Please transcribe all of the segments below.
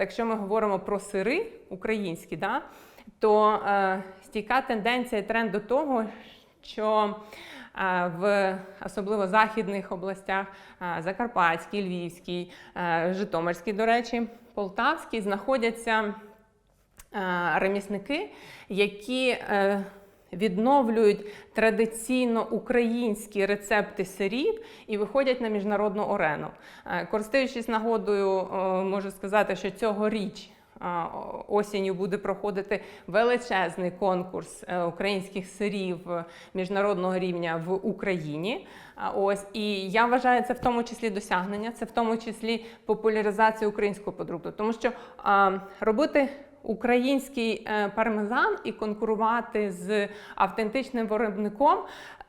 Якщо ми говоримо про сири українські, да, то е, стійка тенденція і тренд до того, що е, в особливо західних областях, е, Закарпатській, Львівській, е, Житомирській, до речі, Полтавській, знаходяться е, ремісники, які е, відновлюють традиційно українські рецепти сирів і виходять на міжнародну арену. Е, Користуючись нагодою, е, можу сказати, що цьогоріч е, осінню буде проходити величезний конкурс українських сирів міжнародного рівня в Україні. Ось і я вважаю це в тому числі досягнення, це в тому числі популяризація українського продукту, тому що а, робити український е, пармезан і конкурувати з автентичним виробником.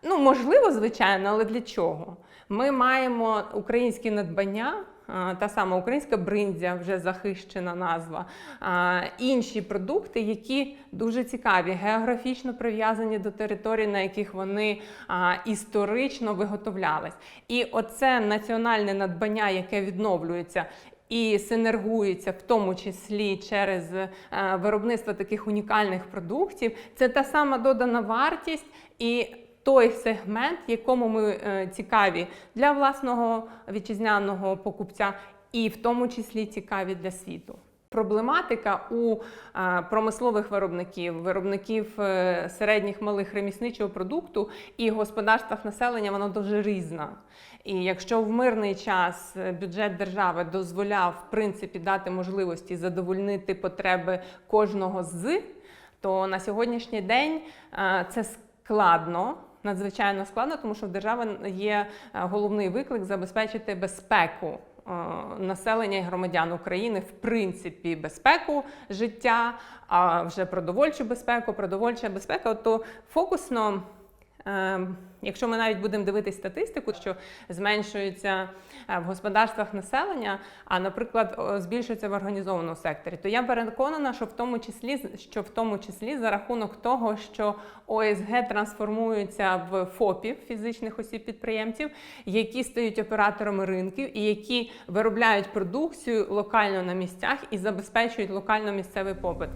Ну, можливо, звичайно, але для чого? Ми маємо українські надбання. Та сама українська бриндзя, вже захищена назва, інші продукти, які дуже цікаві, географічно прив'язані до територій, на яких вони історично виготовлялись. І оце національне надбання, яке відновлюється і синергується в тому числі через е, виробництво таких унікальних продуктів. Це та сама додана вартість і той сегмент, якому ми е, цікаві для власного вітчизняного покупця, і в тому числі цікаві для світу. Проблематика у е, промислових виробників, виробників е, середніх малих ремісничого продукту і господарствах населення вона дуже різна. І якщо в мирний час е, бюджет держави дозволяв в принципі дати можливості задовольнити потреби кожного з, то на сьогоднішній день це складно. Надзвичайно складно, тому що в держави є головний виклик забезпечити безпеку населення і громадян України, в принципі, безпеку життя, а вже продовольчу безпеку, продовольча безпека, то фокусно. Е, Якщо ми навіть будемо дивитись статистику, що зменшується е, в господарствах населення, а, наприклад, збільшується в організованому секторі, то я переконана, що в тому числі що в тому числі за рахунок того, що ОСГ трансформується в ФОПів фізичних осіб підприємців, які стають операторами ринків і які виробляють продукцію локально на місцях і забезпечують локально місцевий попит.